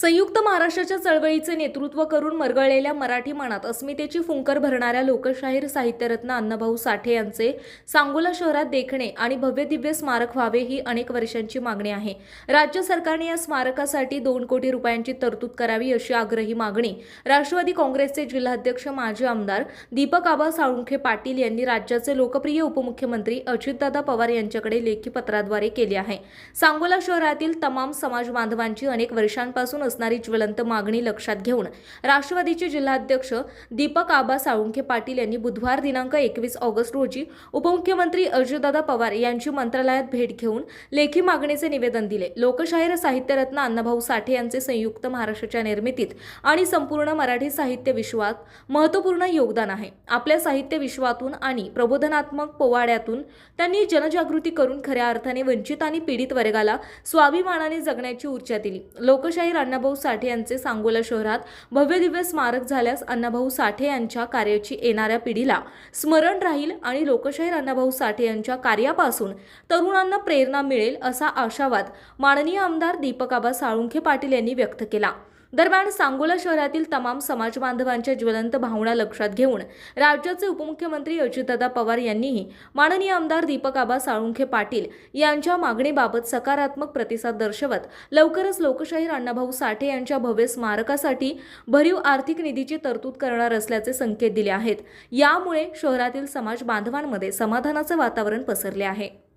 संयुक्त महाराष्ट्राच्या चळवळीचे नेतृत्व करून मरगळलेल्या मराठी मनात अस्मितेची फुंकर भरणाऱ्या लोकशाहीर साहित्यरत्न अण्णाभाऊ साठे यांचे सांगोला शहरात देखणे आणि भव्य दिव्य स्मारक व्हावे ही अनेक वर्षांची मागणी आहे. राज्य सरकारने या स्मारकासाठी दोन कोटी रुपयांची तरतूद करावी अशी आग्रही मागणी राष्ट्रवादी काँग्रेसचे जिल्हाध्यक्ष माजी आमदार दीपक आबा साळुंखे पाटील यांनी राज्याचे लोकप्रिय उपमुख्यमंत्री अजितदादा पवार यांच्याकडे लेखी पत्राद्वारे केली आहे. सांगोला शहरातील तमाम समाज बांधवांची अनेक वर्षांपासून असणारी ज्वलंत मागणी लक्षात घेऊन राष्ट्रवादीचे जिल्हाध्यक्ष दीपक आबा साळुंखे पाटील यांनी बुधवार दिनांक एकवीस ऑगस्ट रोजी उपमुख्यमंत्री अजितदादा पवार यांची मंत्रालयात भेट घेऊन लेखी मागणीचे निवेदन दिले. लोकशाहीर साहित्यरत्न अण्णाभाऊ साठे यांचे संयुक्त महाराष्ट्राच्या निर्मितीत आणि संपूर्ण मराठी साहित्य विश्वात महत्त्वपूर्ण योगदान आहे. आपल्या साहित्य विश्वातून आणि प्रबोधनात्मक पोवाड्यातून त्यांनी जनजागृती करून खऱ्या अर्थाने वंचित आणि पीडित वर्गाला स्वाभिमानाने जगण्याची ऊर्जा दिली. लोकशाहीर अण्णाभाऊ साठे यांचे सांगोला शहरात भव्य दिव्य स्मारक झाल्यास अण्णाभाऊ साठे यांच्या कार्याची येणाऱ्या पिढीला स्मरण राहील आणि लोकशाहीर अण्णाभाऊ साठे यांच्या कार्यापासून तरुणांना प्रेरणा मिळेल असा आशावाद माननीय आमदार दीपकाबा साळुंखे पाटील यांनी व्यक्त केला. दरम्यान सांगोला शहरातील तमाम समाज बांधवांच्या ज्वलंत भावना लक्षात घेऊन राज्याचे उपमुख्यमंत्री अजितदादा पवार यांनीही माननीय आमदार दीपक आबा साळुंखे पाटील यांच्या मागणीबाबत सकारात्मक प्रतिसाद दर्शवत लवकरच लोकशाहीर अण्णाभाऊ साठे यांच्या भव्य स्मारकासाठी भरीव आर्थिक निधीची तरतूद करणार असल्याचे संकेत दिले आहेत. यामुळे शहरातील समाज बांधवांमध्ये समाधानाचे वातावरण पसरले आहे.